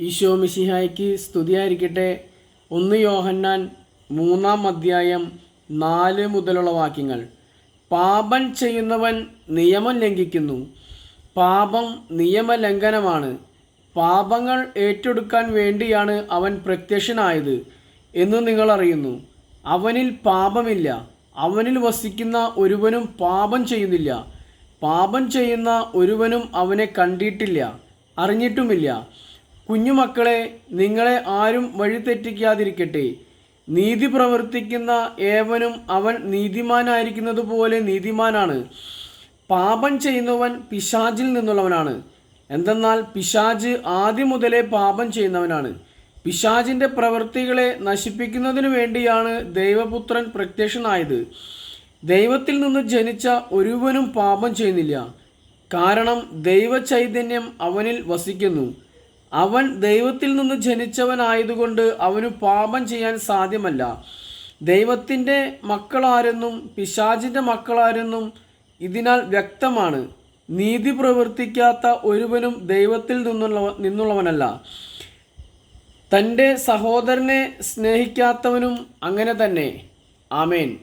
ഈശോ മിശിഹായ്ക്ക് സ്തുതിയായിരിക്കട്ടെ. ഒന്ന് യോഹന്നാൻ മൂന്നാം അധ്യായം നാല് മുതലുള്ള വാക്യങ്ങൾ. പാപം ചെയ്യുന്നവൻ നിയമം ലംഘിക്കുന്നു. പാപം നിയമലംഘനമാണ്. പാപങ്ങൾ ഏറ്റെടുക്കാൻ വേണ്ടിയാണ് അവൻ പ്രത്യക്ഷനായത് എന്ന് നിങ്ങൾ അറിയുന്നു. അവനിൽ പാപമില്ല. അവനിൽ വസിക്കുന്ന ഒരുവനും പാപം ചെയ്യുന്നില്ല. പാപം ചെയ്യുന്ന ഒരുവനും അവനെ കണ്ടിട്ടില്ല അറിഞ്ഞിട്ടുമില്ല. കുഞ്ഞുമക്കളെ നിങ്ങളെ ആരും വഴിതെറ്റിക്കാതിരിക്കട്ടെ. നീതി പ്രവർത്തിക്കുന്ന ഏവനും അവൻ നീതിമാനായിരിക്കുന്നതുപോലെ നീതിമാനാണ്. പാപം ചെയ്യുന്നവൻ പിശാചിൽ നിന്നുള്ളവനാണ്. എന്തെന്നാൽ പിശാജ് ആദ്യം മുതലേ പാപം ചെയ്യുന്നവനാണ്. പിശാജിന്റെ പ്രവൃത്തികളെ നശിപ്പിക്കുന്നതിനു വേണ്ടിയാണ് ദൈവപുത്രൻ പ്രത്യക്ഷനായത്. ദൈവത്തിൽ നിന്ന് ജനിച്ച ഒരുവനും പാപം ചെയ്യുന്നില്ല. കാരണം ദൈവചൈതന്യം അവനിൽ വസിക്കുന്നു. അവൻ ദൈവത്തിൽ നിന്ന് ജനിച്ചവനായതുകൊണ്ട് അവന് പാപം ചെയ്യാൻ സാധ്യമല്ല. ദൈവത്തിന്റെ മക്കളാരെന്നും പിശാചിന്റെ മക്കളാരെന്നും ഇതിനാൽ വ്യക്തമാണ്. നീതി പ്രവർത്തിക്കാത്ത ഒരുവനും ദൈവത്തിൽ നിന്നുള്ള നിന്നുള്ളവനല്ല. തന്റെ സഹോദരനെ സ്നേഹിക്കാത്തവനും അങ്ങനെ തന്നെ. ആമേൻ.